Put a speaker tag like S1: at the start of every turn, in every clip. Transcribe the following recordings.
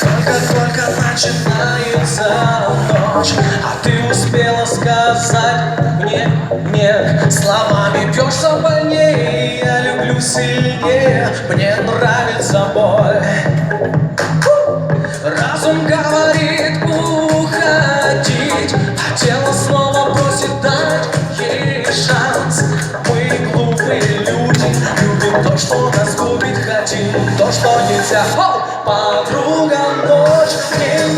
S1: Только-только начинается ночь А ты успела сказать мне нет Словами бьешься больнее Я люблю сильнее Мне нравится боль. Разум говорит то, что нас губит Хотим то, что нельзя! Подруга ночь не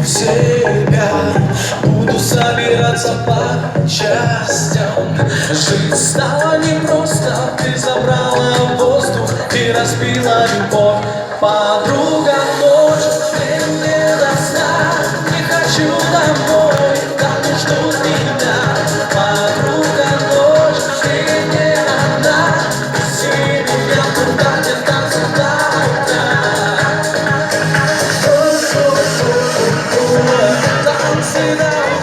S1: в себя. Буду собираться по частям. Жить стало непросто Ты забрала воздух Ты разбила любовь Подруга see that.